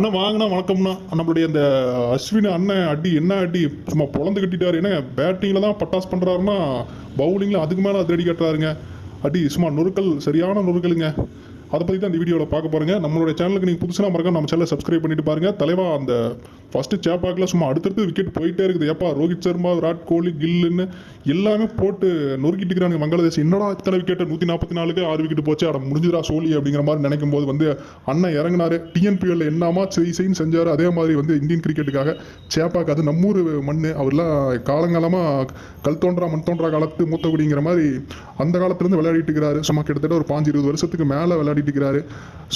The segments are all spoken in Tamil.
அண்ணா வாங்கண்ணா வணக்கம்ண்ணா. நம்மளுடைய அந்த அஸ்வின் அண்ணன் அடி என்ன அடி சும்மா பொழந்து கட்டிட்டாரு. ஏன்னா பேட்டிங்கில் தான் பட்டாஸ் பண்ணுறாருன்னா பவுலிங்கில் அதுக்கு மேலே அது அடி கட்டுறாருங்க. அடி சும்மா நொறுக்கல் சரியான நொறுக்கலுங்க. அதை பற்றி தான் இந்த வீடியோவில் பார்க்க போகிறீங்க நம்மளுடைய சேனலுக்கு நீங்கள் புதுசாக மறக்காம நம்ம சேனலை சப்ஸ்கிரைப் பண்ணிட்டு பாருங்க. தலைவா அந்த ஃபஸ்ட்டு சேப்பாக்கில் சும்மா அடுத்தடுத்து விக்கெட் போயிட்டே இருக்குது. ஏப்பா ரோஹித் சர்மா விராட் கோலி கில்லுன்னு எல்லாமே போட்டு நொறுக்கிட்டு இருக்கிறாங்க வங்காளதேசம் என்னடா இத்தனை விக்கெட்டை நூற்றி நாற்பத்தி நாலுக்கு ஆறு விக்கெட் போச்சு. அட முடிஞ்சுடா சோலி அப்படிங்கிற மாதிரி நினைக்கும் போது வந்து அண்ணன் இறங்கினாரு. டிஎன்பிஎல்ல என்னமா செய் செய்ன்னு செஞ்சார். அதே மாதிரி வந்து இந்தியன் கிரிக்கெட்டுக்காக சேப்பாக்கு அது நம்மூர் மண் அவர்லாம் காலங்காலமாக கல் தோன்றா மண் தோன்றா காலத்து மூத்தகுடிங்கிற மாதிரி அந்த காலத்துலேருந்து விளையாடிட்டு இருக்கிறாரு. சும்மா கிட்டத்தட்ட ஒரு பாஞ்சு இருபது வருஷத்துக்கு மேலே விளையாடிட்டு இருக்கிறாரு.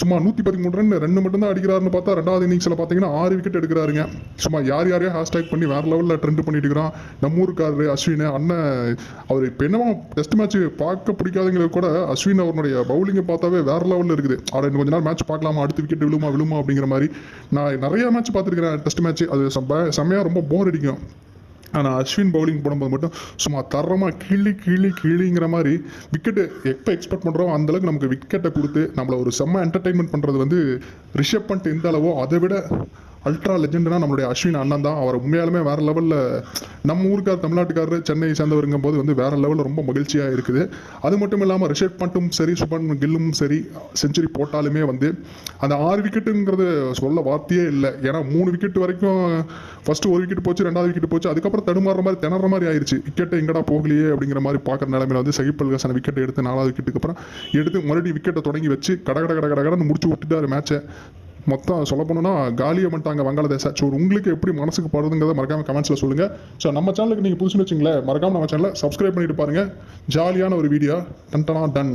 சும்மா நூற்றி பதிமூணு ரன் ரெண்டு மட்டும்தான் அடிக்கிறாருன்னு பார்த்தா ரெண்டாவது இன்னிங்ஸில் பார்த்தீங்கன்னா ஆறு விக்கெட் எடுக்கிறாருங்க. சும்மா யார் யாரையோ ஹேஷ்டேக் பண்ணி வேற லெவலில் ட்ரெண்ட் பண்ணிட்டு இருக்கிறான். நம்ம ஊருக்காரரு அஸ்வின் அண்ணன் அவர் இப்போ என்னமோ டெஸ்ட் மேட்ச் பார்க்க பிடிக்காதவங்களுக்கு கூட அஸ்வின் அவருடைய பவுலிங்கை பார்த்தாவே வேற லெவலில் இருக்குது. ஆட இன்னும் கொஞ்ச நாள் மேட்ச் பார்க்கலாமா? அடுத்த விக்கெட் விழுமா விழுமா அப்படிங்கிற மாதிரி. நான் நிறைய மேட்ச் பார்த்துருக்கிறேன் டெஸ்ட் மேட்ச் அது செம்ம- செம்மையா ரொம்ப போர் அடிக்கும். ஆனால் அஸ்வின் பவுலிங் போடும்போது மட்டும் சும்மா தரமாக கிளி கிளி கிளிங்கிற மாதிரி விக்கெட்டு எப்போ எக்ஸ்பெக்ட் பண்ணுறோம் அந்தளவுக்கு நமக்கு விக்கெட்டை கொடுத்து நம்மளை ஒரு செம்ம என்டர்டைன்மெண்ட் பண்ணுறது வந்து ரிஷப் பண்ட் எந்த அளவோ அதை விட அல்ட்ரா லெஜெண்டுனா நம்மளுடைய அஸ்வின் அண்ணன் தான். அவர் உண்மையாலுமே வேற லெவலில் நம்ம ஊருக்கார் தமிழ்நாட்டுக்காரர் சென்னை சேர்ந்தவருங்கும் போது வந்து வேற லெவலில் ரொம்ப மகிழ்ச்சியாக இருக்குது. அது மட்டும் இல்லாமல் ரிஷப் பண்ட்டும் சரி சுபன் கில்லும் சரி செஞ்சுரி போட்டாலுமே வந்து அந்த ஆறு விக்கெட்டுங்கிறது சொல்ல வார்த்தையே இல்லை. ஏன்னா மூணு விக்கெட் வரைக்கும் ஃபர்ஸ்ட் ஒரு விக்கெட் போச்சு ரெண்டாவது விக்கெட் போச்சு அதுக்கப்புறம் தடுமாறுற மாதிரி திணற மாதிரி ஆயிடுச்சு விக்கெட்டை எங்கடா போகலையே அப்படிங்கிற மாதிரி பார்க்குற நிலைமையில வந்து சகிப் அல்காசன் விக்கெட் எடுத்து நாலாவது விக்கெட்டுக்கு அப்புறம் எடுத்து மறுபடியும் விக்கெட்டை தொடங்கி வச்சு கட கட கட கடன்னு முடிச்சு விட்டுட்டார் மேட்சை மொத்தம் சொல்ல போனோம்னா காலியை பண்ணிட்டாங்க வங்காளதேச. ஸோ உங்களுக்கு எப்படி மனசுக்கு படுதுங்கிறத மறக்காம கமெண்ட்ஸில் சொல்லுங்கள் ஸோ நம்ம சேனலுக்கு நீங்கள் புதுசுன்னு வச்சிங்களேன் மறக்காம நம்ம சேனலை சப்ஸ்கிரைப் பண்ணிட்டு பாருங்கள் ஜாலியான ஒரு வீடியோ டன்டனா டன்